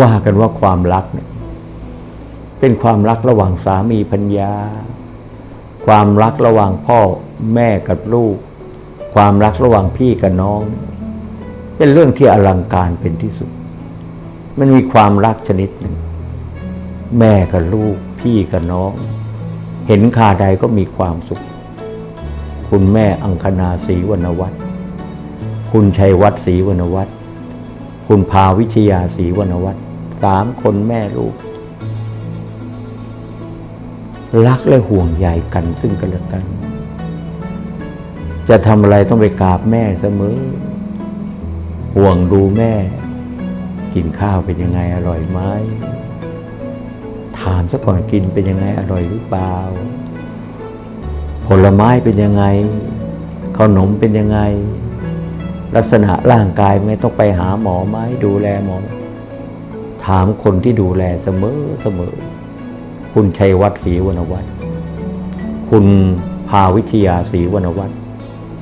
ว่ากันว่าความรักเนี่ยเป็นความรักระหว่างสามีพัญญา ความรักระหว่างพ่อแม่กับลูก ความรักระหว่างพี่กับน้อง เป็นเรื่องที่อลังการเป็นที่สุด มันมีความรักชนิดหนึ่ง แม่กับลูก พี่กับน้อง เห็นคาใดก็มีความสุข คุณแม่อังคณาศรีวรรณวัฒน์คุณชัยวัฒน์ศรีวรรณวัฒน์ คุณภาวิทยาศรีวรรณวัฒน์สามคนแม่ลูก รักและห่วงใยกันซึ่งกันและกัน จะทำอะไรต้องไปกราบแม่เสมอ ห่วงดูแม่ กินข้าวเป็นยังไงอร่อยไหมถามซะก่อนกินเป็นยังไงอร่อยหรือเปล่า ผลไม้เป็นยังไงขนมเป็นยังไง ลักษณะร่างกายไม่ต้องไปหาหมอไหมดูแลหมอ ถามคนที่ดูแลเสมอเสมอ คุณชัยวัฒน์ศรีวรรณวัฒน์คุณภาวิทยาศรีวรรณวัฒน์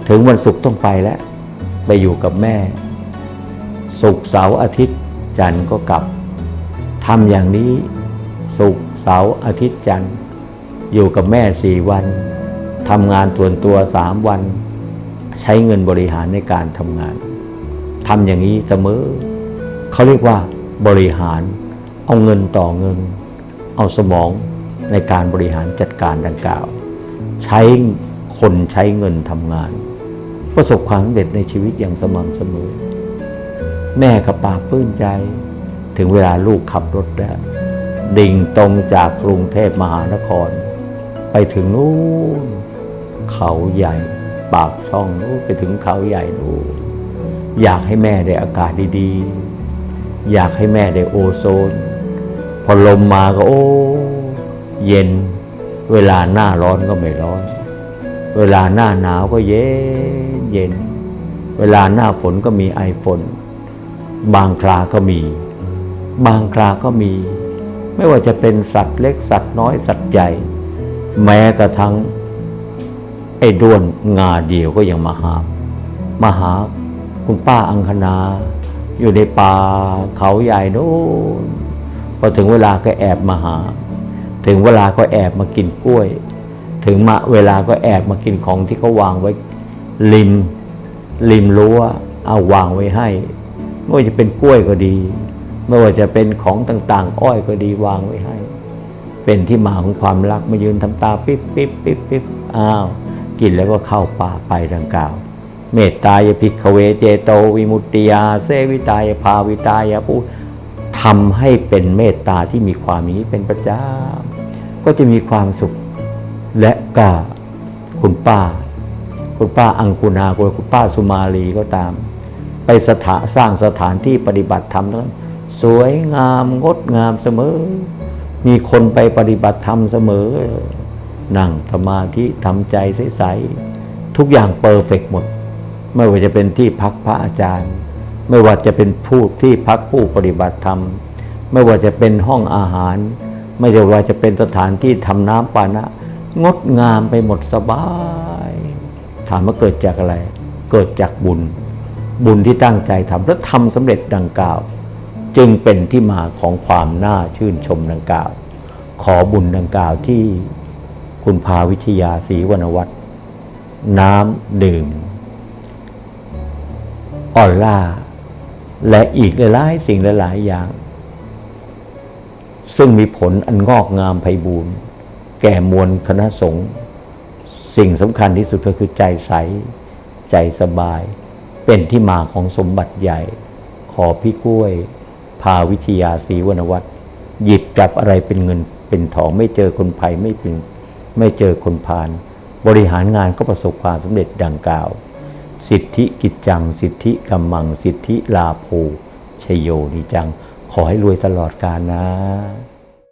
ถึงวันศุกร์ต้องไปแล้ว ไปอยู่กับแม่ ศุกร์เสาร์อาทิตย์จันทร์ก็กลับทำอย่างนี้ศุกร์เสาร์อาทิตย์จันทร์อยู่กับแม่สี่วันทำงานส่วนตัวสามวัน ใช้เงินบริหารในการทำงาน ทำอย่างนี้เสมอ เขาเรียกว่าบริหาร เอาเงินต่อเงิน เอาสมองในการบริหารจัดการดังกล่าว ใช้คนใช้เงินทำงาน ประสบความสำเร็จในชีวิตอย่างสม่ำเสมอ แม่กับป่าปลื้มใจ ถึงเวลาลูกขับรถแล้วดิ่งตรงจากกรุงเทพมหานคร ไปถึงนู้นเขาใหญ่ ปากช่องนู้ไปถึงเขาใหญ่นู้อยากให้แม่ได้อากาศดีๆ อยากให้แม่ได้โอโซน พอลมมาก็โอ้ เย็น เวลาหน้าร้อนก็ไม่ร้อน เวลาหน้าหนาวก็เย็นเย็น เวลาหน้าฝนก็มีไอฝน บางคราก็มี บางคราก็มี ไม่ว่าจะเป็นสัตว์เล็กสัตว์น้อยสัตว์ใหญ่ แม้กระทั่ง ไอ้ด้วนงาเดียวก็ยังมาหา มาหาคุณป้าอังคณา อยู่ในป่าเขาใหญ่โน่นพอถึงเวลาก็แอบมาหา ถึงเวลาก็แอบมากินกล้วย ถึงมาเวลาก็แอบมากินของที่เขาวางไว้ริมริมรั้วเอาวางไว้ให้ไม่ว่าจะเป็นกล้วยก็ดี ไม่ว่าจะเป็นของต่างๆ อ้อยก็ดีวางไว้ให้ เป็นที่มาของความรักมายืนทำตาปิ๊บปิ๊บปิ๊บปิ๊บอ้าว กินแล้วก็เข้าป่าไปดังกล่าว เมตตายพิกเวเจโตวิมุตติยา เซวิตายภาวิตายพูทำให้เป็นเมตตาที่มีความนี้เป็นประจำก็จะมีความสุข และก็คุณป้า คุณป้าอังกุณาคุณป้าสุมาลีก็ตาม ไปสถาสร้างสถานที่ปฏิบัติธรรมนั้นสวยงามงดงามเสมอ มีคนไปปฏิบัติธรรมเสมอ นั่งสมาธิทำใจใสๆทุกอย่างเปอร์เฟกหมด ไม่ว่าจะเป็นที่พักพระอาจารย์ ไม่ว่าจะเป็นผู้ที่พักผู้ปฏิบัติธรรม ไม่ว่าจะเป็นห้องอาหาร ไม่ว่าจะเป็นสถานที่ทำน้ำปานะ งดงามไปหมดสบาย ถามว่าเกิดจากอะไร เกิดจากบุญ บุญที่ตั้งใจทำและทำสำเร็จดังกล่าว จึงเป็นที่มาของความน่าชื่นชมดังกล่าว ขอบุญดังกล่าวที่ คุณภาวิทยาศรีวรรณวัฒน์น้ำดื่มออลล่า และอีกหลายสิ่งหลายอย่าง ซึ่งมีผลอันงอกงามไพบูรณ์แก่มวลคณะสงฆ์สิ่งสำคัญที่สุดก็คือใจใส ใจสบาย เป็นที่มาของสมบัติใหญ่ ขอพี่กล้วย พาวิทยาศรีวรรณวัฒน์หยิบจับอะไรเป็นเงินเป็นทองไม่เจอคนภัยไม่เป็น ไม่เจอคนพาลบริหารงานก็ประสบความสำเร็จดังกล่าว สิทธิกิจจัง สิทธิกำมัง สิทธิลาโภชยโยนิจัง ขอให้รวยตลอดกาลนะ